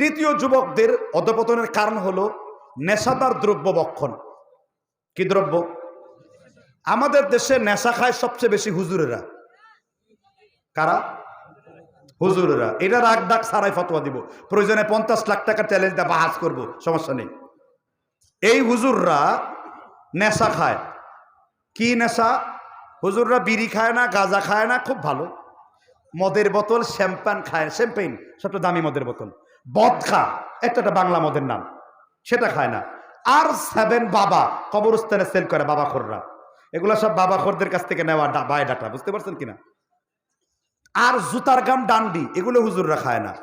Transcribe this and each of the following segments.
তৃতীয় যুবকদের অধপতনের কারণ হলো নেশাদার দ্রব্য বক্ষণ। কি দ্রব্য? আমাদের দেশে নেশা খায় সবচেয়ে বেশি হুজুরেরা। কারা? হুজুরেরা। এটা রাগ ডাক সারাই ফতোয়া দিব। প্রয়োজনে পঞ্চাশ লাখ টাকা চ্যালেঞ্জ দেওয়া বাহাজ করব, সমস্যা নেই। এই হুজুররা নেশা খায়। কি নেশা? হুজুররা বিড়ি খায় না, গাঁজা খায় না, খুব ভালো। মদের বোতল, শ্যাম্পান খায়। শ্যাম্পেইন, সবচেয়ে দামি মদের বোতল। বদখা একটা বাংলা মদের নাম, সেটা খায় না। আর সেভেন বাবা, কবরস্থানে সেল করে বাবা খোররা। এগুলো সব বাবা খোরদের কাছ থেকে নেওয়া ডা- বায় ডাটা, বুঝতে পারছেন কিনা? আর জুতার গাম ডান্ডি, এগুলো হুজুররা খায় না।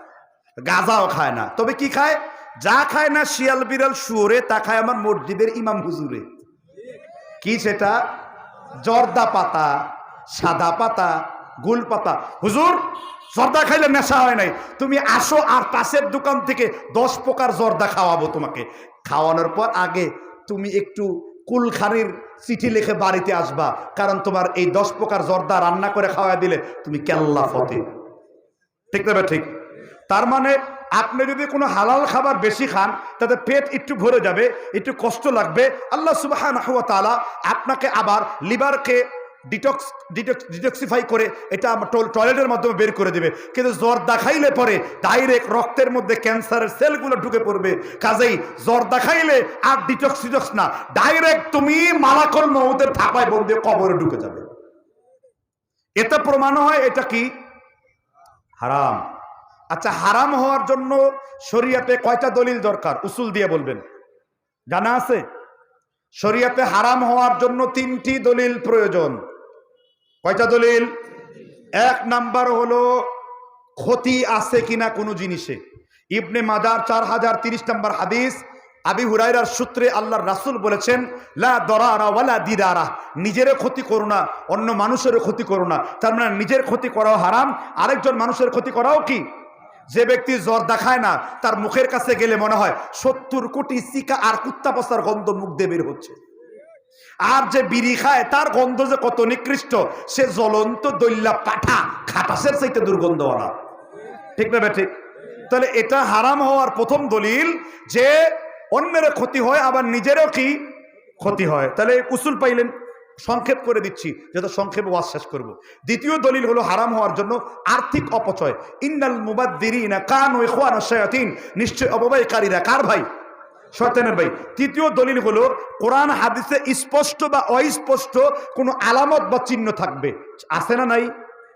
গাজাও খায় না। তবে কি খায়? যা খায় না শিয়াল বিড়াল শুয়োরে, তা খায় আমার মসজিদের ইমাম হুজুরে। কি সেটা? জর্দা পাতা, সাদা পাতা, গুল পাতা। হুজুর জর্দা খাইলে নেশা হয় নাই। তুমি আসো আর পাশের দোকান থেকে দশ প্রকার জর্দা খাওয়াবো তোমাকে। খাওয়ানোর পর আগে তুমি একটু কুলখানির চিঠি লিখে বাড়িতে আসবা, কারণ তোমার এই দশ প্রকার জর্দা রান্না করে খাওয়া দিলে তুমি কেল্লা ফতে। ঠিক না ঠিক? তার মানে আপনি যদি কোনো হালাল খাবার বেশি খান, তাতে পেট একটু ভরে যাবে, একটু কষ্ট লাগবে। আল্লাহ সুবাহ আপনাকে আবার লিভারকে ডিটক্স ডিটক্স ডিটক্সিফাই করে এটা টয়লেটের মাধ্যমে বের করে দেবে। কিন্তু জ্বর দেখাইলে পরে ডাইরেক্ট রক্তের মধ্যে ক্যান্সারের সেলগুলো ঢুকে পড়বে। কাজেই জ্বর দেখাইলে আর ডিটক্স ডিটক্স না। ডাইরেক্ট তুমি মালাকল মহদের থাপায় বন্ধে কবরে ঢুকে যাবে। এতে প্রমাণ হয় এটা কি? হারাম। আচ্ছা হারাম হওয়ার জন্য শরিয়াতে কয়টা দলিল দরকার? উসুল দিয়ে বলবেন। জানা আছে? শরিয়াতে হারাম হওয়ার জন্য তিনটি দলিল প্রয়োজন। কয়টা দলিল? এক নাম্বার হলো, ক্ষতি আছে কিনা কোনো জিনিসে। ইবনে মাদার চার হাজার তিরিশ নম্বর হাদিস, আবি হুরাইরার সূত্রে আল্লাহর রাসূল বলেছেন, লা দরারা নিজেরও ক্ষতি করো না, অন্য মানুষেরও ক্ষতি করো না। তার মানে নিজের ক্ষতি করাও হারাম, আরেকজন মানুষের ক্ষতি করাও কি? যে ব্যক্তি জ্বর দেখায় না, তার মুখের কাছে গেলে মনে হয়, সত্তর কোটি চিকা আর কুত্তা গন্ধ মুখ দিয়ে বের হচ্ছে। আর যে বিড়ি খায়, তার গন্ধ যে কত নিকৃষ্ট, সে জ্বলন্ত দৈল্লা পাঠা খাটাসের চাইতে দুর্গন্ধওয়ালা। ঠিক না ঠিক? তাহলে এটা হারাম হওয়ার প্রথম দলিল যে অন্যেরও ক্ষতি হয়, আবার নিজেরও কি ক্ষতি হয়। তাহলে উসুল পাইলেন, সংক্ষেপ করে দিচ্ছি যত সংক্ষেপে ওয়াজ শেষ করব। দ্বিতীয় দলিল হলো হারাম হওয়ার জন্য আর্থিক অপচয়। ইন্নাল মুবাদ্দিরিনা কান ও ইখওয়ান শায়াতিন। নিশ্চয় অপব্যয়কারীরা কার ভাই? শয়তানের ভাই। তৃতীয় দলিল হলো, কোরআন, হাদিসে স্পষ্ট বা অস্পষ্ট কোনো আলামত বা চিহ্ন থাকবে। আছে না নাই?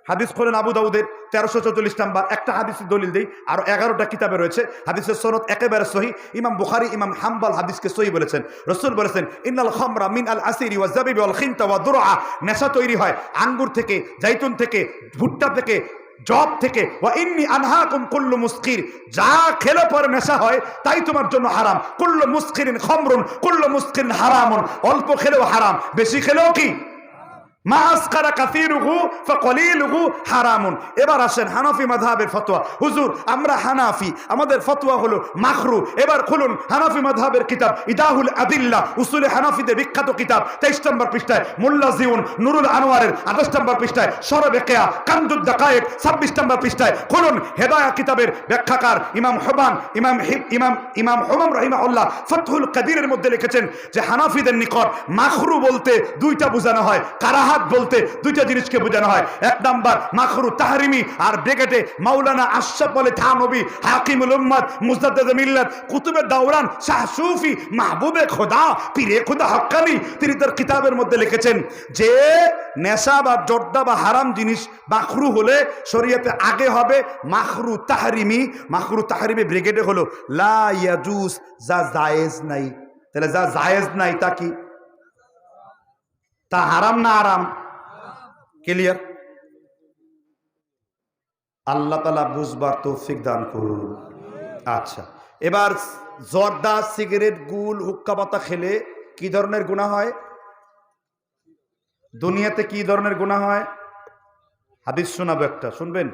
হাদিস খোলেন আবু দাউদের, তেরোশো চৌচল্লিশ নাম্বার। একটা হাদিসের দলিল দেই, আর এগারোটা কিতাবে রয়েছে। হাদিসের সনদ একেবারে সহি। ইমাম বুখারি, ইমাম হাম্বাল হাদিসকে সহি বলেছেন। রসুল বলেছেন, ইন্নাল খামরা মিন আল আসিরি ওয়া জাবিবি ওয়াল খিনতা ওয়া দুরআ। নেশা তৈরি হয় আঙ্গুর থেকে, জাইতুন থেকে, ভুট্টা থেকে জব থেকে মুস্কির। যা খেলে পর নেশা হয়, তাই তোমার জন্য হারাম। কুল্লু মুস্কিরিন খমরুন, কুল্লু মুস্কিরিন হারামুন। অল্প খেলেও হারাম, বেশি খেলেও কি? এবার আসেন হানাফি মাযহাবের ফতোয়া। হুজুর, আমরা হানাফি, আমাদের ফতোয়া হলো মাখরু। এবার খুলুন হানাফি মাযহাবের কিতাব, ইদাহুল আদিল্লা, উসুলে হানাফিদের বিখ্যাত কিতাব 23 নম্বর পৃষ্ঠায়, মোল্লা জিউন, নুরুল আনোয়ারের 28 নম্বর পৃষ্ঠায় 26 নম্বর পৃষ্ঠায়, খুলুন হেদায়া কিতাবের ব্যাখ্যাকার ইমাম ইমাম ইমাম ইমাম হুমাম ফাতহুল কাদিরের মধ্যে লিখেছেন যে হানাফিদের নিকট মাখরু বলতে দুইটা বোঝানো হয়। কারাহাত বলতে দুইটা জিনিসকে বোঝানো হয়। এক নাম্বার, মাখরু তাহরিমি, আর ব্রেকেটে মাওলানা আশরাফ আলী থানবী হাকিমুল উম্মদ মুজদাদ মিল্লাত কুতুবে দাওরান, শাহ সুফি, মাহবুবে খোদা, পীরে খোদা হক্কানি, তিনি তার কিতাবের মধ্যে লিখেছেন, যে নেশা বা জর্দা বা হারাম জিনিস মাখরু হলে শরীয়তে আগে হবে মাখরু তাহারিমি। মাখরু তাহরিমি ব্রিগেডে হলো, লা ইয়াজুস, যা জায়েজ নাই। তাহলে যা জায়েজ নাই তা কি? তা হারাম না আরাম ক্লিয়ার আল্লাহ তালা বুঝবার তৌফিক দান করুন। আচ্ছা এবার জর্দা সিগারেট, গুল, হুক্কা পাতা খেলে কি ধরনের গুণা হয়? দুনিয়াতে কি ধরনের গুণা হয়? হাদিস শোনাবো একটা, শুনবেন?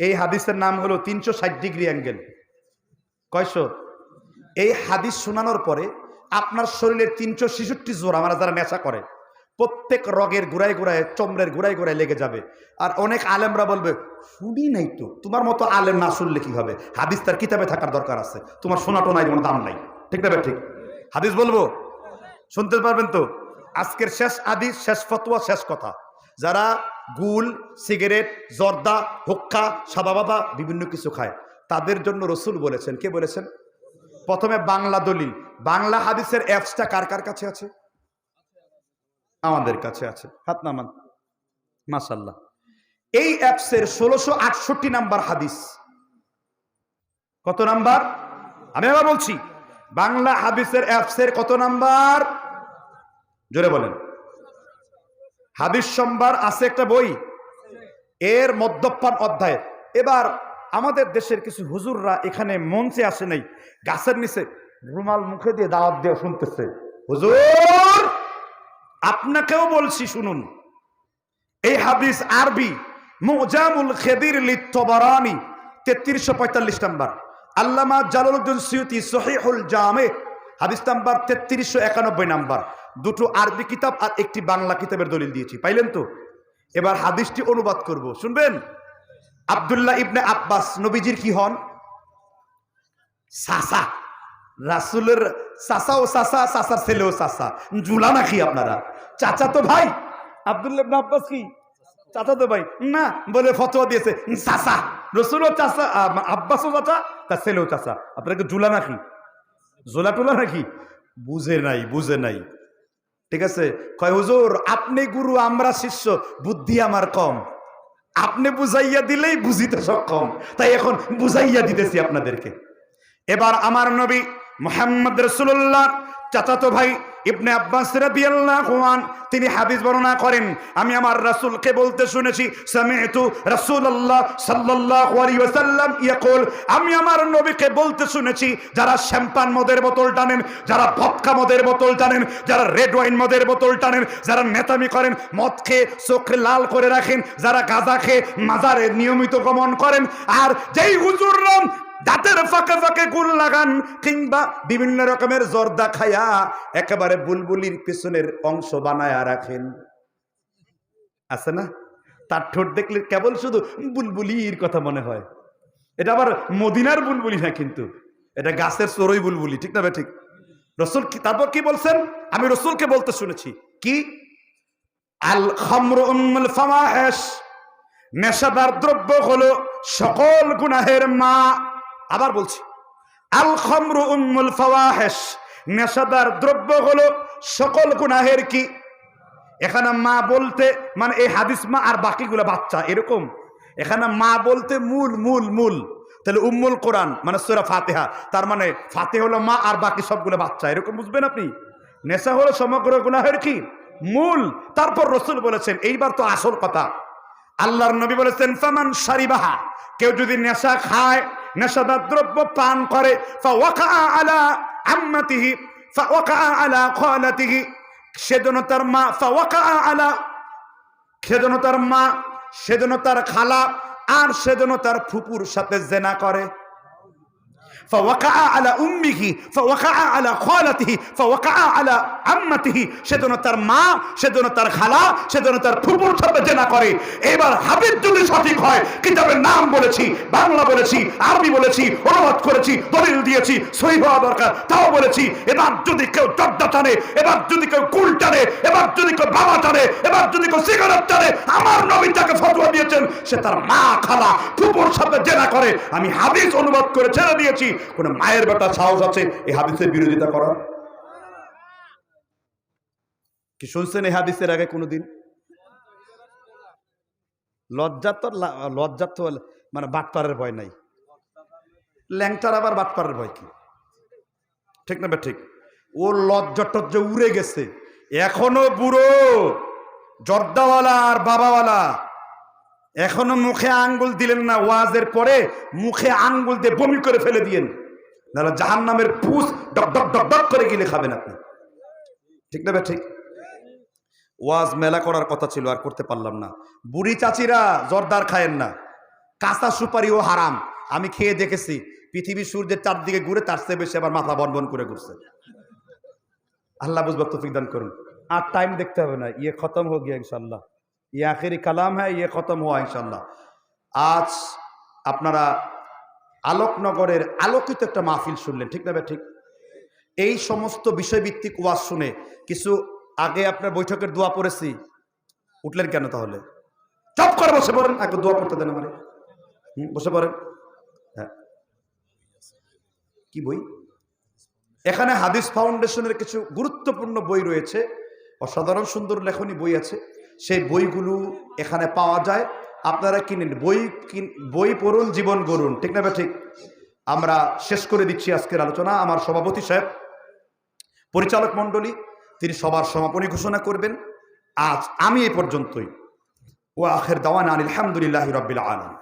এই হাদিসের নাম হলো তিনশো ষাট ডিগ্রি অ্যাঙ্গেল। কয়শো? এই হাদিস শোনানোর পরে আপনার শরীরের তিনশো ছেষট্টি জোর আমরা যারা নেশা করে, প্রত্যেক রগের গোড়ায় গোড়ায়, চমড়ের গোড়ায় গোড়ায় লেগে যাবে। আর অনেক আলেমরা বলবে, শুনি নাই তো, তোমার মতো আলেম না শুনলে কি হবে? হাদিস তার কিতাবে থাকার দরকার আছে। তোমার শোনা টোনায় কোনো দাম নাই। ঠিক না ঠিক। হাদিস বলব? শুনতে পারবেন তো? আজকের শেষ আদিস শেষ ফতোয়া, শেষ কথা। যারা গুল, সিগারেট, জর্দা, হুক্কা সাবাবাদা বিভিন্ন কিছু খায়, তাদের জন্য রসুল বলেছেন। কে বলেছেন? প্রথমে বাংলা দলিল। বাংলা হাদিসের অ্যাপসটা কার কার কাছে আছে? আমাদের কাছে আছে। হাত নামান। মাসাল্লাহ এই অ্যাপসের ষোলোশো আটষট্টি নাম্বার হাদিস। কত নাম্বার? আমি আবার বলছি, বাংলা হাদিসের অ্যাপসের কত নাম্বার? জোরে বলেন। হাদিস সম্বার আছে একটা বই। এর মদ্যপান অধ্যায় এবার আমাদের দেশের কিছু হুজুররা এখানে মঞ্চে আসে নাই, গাছের নিচে রুমাল মুখে দিয়ে দাওয়াত দিয়ে শুনতেছে। হুজুর, আপনাকেও বলছি শুনুন। এই হাদিস আরবি, মুজামুল খেদির লিত্তবরানি, তেত্রিশশো পঁয়তাল্লিশ নাম্বার। আল্লামা জালালউদ্দিন সিউতি সহিহুল জামে, হাদিস নাম্বার তেত্রিশশো একানব্বই নাম্বার। দুটো আরবি কিতাব আর একটি বাংলা কিতাবের দলিল দিয়েছি, পাইলেন তো? এবার হাদিসটি অনুবাদ করব, শুনবেন? আব্দুল্লাহ ইবনে আব্বাস নবীজির কি হন? সাসা। রাসুলের সাসা ও সাসা, সাসার ছেলেও সাসা। জুলা নাকি আপনারা? চাচা তো ভাই। আব্দুল্লাহ ইবনে আব্বাস কি? চাচা তো ভাই। না, বলে ফতোয়া দিয়েছে। চাচা রসুলও চাচা আব্বাসও চাচা তার ছেলেও চাচা। আপনাকে জুলা নাকি? জোলা টোলা নাকি? বুঝে নাই বুঝে নাই। ঠিক আছে? কয়, হুজুর, আপনি গুরু, আমরা শিষ্য। বুদ্ধি আমার কম। আপনি বুঝাইয়া দিলেই বুঝিতে সক্ষম। তাই এখন বুঝাইয়া দিতেছি আপনাদেরকে। এবার আমার নবী মোহাম্মদ রসুল্লাহ চাচাতো ভাই ইবনে আব্বাস রাদিয়াল্লাহু আন, তিনি হাদিস বর্ণনা করেন, আমি আমার রাসূলকে বলতে শুনেছি, সামি'তু রাসূলুল্লাহ সাল্লাল্লাহু আলাইহি ওয়াসাল্লাম ইয়াকুল, আমি আমার নবীকে বলতে শুনেছি, যারা শ্যাম্পান মদের বোতল টানেন, যারা ভদকা মদের বোতল টানেন, যারা রেড ওয়াইন মদের বোতল টানেন, যারা নেতামি করেন, মদ খেয়ে চোখ লাল করে রাখেন, যারা গাঁজা খেয়ে মাজারে নিয়মিত গমন করেন, আর যেই হুজুররাম দাঁতের ফাঁকে ফাঁকে গুল লাগান কিংবা বিভিন্ন রকমের জর্দা খায়া একেবারে বুলবুলির পিছনের অংশ বানায়া রাখেন। আছে না? তার ঠোঁট দেখলে কেবল শুধু বুলবুলির কথা মনে হয়। এটা আবার মদিনার বুলবুলি না কিন্তু? এটা গাছের চড়ই বুলবুলি, ঠিক না ঠিক? রসুল কি তারপর কি বলছেন? আমি রসুলকে বলতে শুনেছি। কি? আল খামর উম্মুল ফামাহেশ নেশাদার দ্রব্য হলো সকল গুনাহের মা। আবার বলছি আল খামরু উম্মুল ফাওয়াহেশ। নেশাদার দ্রব্য হলো সকল গুনাহের কি? এখানে মা বলতে মানে এই হাদিস মা আর বাকিগুলো বাচ্চা, এরকম। এখানে মা বলতে মূল মূল মূল। তাহলে উম্মুল কোরআন মানে সুরা ফাতেহা, তার মানে ফাতে হলো মা আর বাকি সবগুলো বাচ্চা, এরকম বুঝবেন আপনি? নেশা হলো সমগ্র গুনাহের কি? মূল। তারপর রসুল বলেছেন, এইবার তো আসল কথা। আল্লাহর নবী বলেছেন, ফামান সারিবাহা। কেউ যদি নেশা খায় নেশাদার দ্রব্য পান করে। আলা আলা তার মা আলা তার মা, সেজন্য তার খালা, আর সেজন্য তার ফুপুর সাথে জেনা করে। فوقع على أمه, فوقع على خالته, فوقع على আম্মাতিহি شدنا تر ما شدنا تر خلا شدنا تر ফুপুর সাথে জেনা قري এবার হাবিব যদি সঠিক হয় কিতাবের নাম বলেছি, বাংলা বলেছি, আরবি বলেছি, অনুবাদ করেছি, দলিল দিয়েছি, সহি হওয়া দরকার, তাও বলেছি, এবার যদি কেউ চড্ডা টানে, এবার যদি কেউ কুল টানে, এবার যদি কেউ বাবা টানে, এবার যদি কেউ সিগারেট টানে, আমার নবী তাকে ফটোয়া দিয়েছেন, সে তার মা, খালা ফুপুর সাথে জেনা করে। আমি হাবিজ অনুবাদ করে ছেড়ে দিয়েছি কোন মায়ের বেটা সাহস আছে এই হাদিসের বিরোধিতা করার? কি শুনছেন এই হাদিসের আগে কোনোদিন? লজ্জা তো লজ্জা তো মানে বাটপারের ভয় নাই। ল্যাংটার আবার বাটপারের ভয় কি? ঠিক না ঠিক? ও লজ্জা টজ্জা উড়ে গেছে। এখনও বুড়ো, জর্দাওয়ালা আর বাবাওয়ালা। এখনও মুখে আঙ্গুল দিলেন না ওয়াজের পরে মুখে আঙ্গুল দিয়ে বমি করে ফেলে দিয়েন। নাহলে জাহান নামের পুষ ডক ডক ডক ডক করে গিলে খাবেন আপনি। ঠিক না ঠিক? ওয়াজ মেলা করার কথা ছিল, আর করতে পারলাম না। বুড়ি চাচিরা জর্দার খায়েন না। কাঁচা সুপারিও হারাম। আমি খেয়ে দেখেছি পৃথিবী সূর্যের চারদিকে ঘুরে তার চেয়ে বেশি আবার মাথা বন বন করে ঘুরছে। আল্লাহ বুঝবার তৌফিক দান করুন। আর টাইম দেখতে হবে না ইয়ে খতম হো গিয়া ইনশাল্লাহ ये आखिरी कलाम है ये खत्म हुआ इंशाल्लाह আজ আপনারা আলোকনগরের আলোকিত একটা মাহফিল শুনলেন ঠিক না ভাই ঠিক এই সমস্ত বিষয়ভিত্তিক ওয়াজ শুনে কিছু আগে আপনার বৈঠকের দোয়া পড়েছি উঠলেন কেন তাহলে চপ করে বসে পড়েন আগে দোয়া পড়তে দেন আমারে হুম, বসে পড়েন হ্যাঁ কি বই এখানে হাদিস ফাউন্ডেশনের কিছু গুরুত্বপূর্ণ বই রয়েছে অসাধারণ সুন্দর লেখনী বই আছে সেই বইগুলো এখানে পাওয়া যায়। আপনারা কিনেন বই কিন- বই পড়ুন, জীবন গড়ুন। ঠিক না ঠিক আমরা শেষ করে দিচ্ছি আজকের আলোচনা। আমার সভাপতি সাহেব, পরিচালক মণ্ডলী, তিনি সবার সমাপনী ঘোষণা করবেন। আজ আমি এই পর্যন্তই। ও আখের দাওয়ান আলহামদুলিল্লাহ রবিল আলম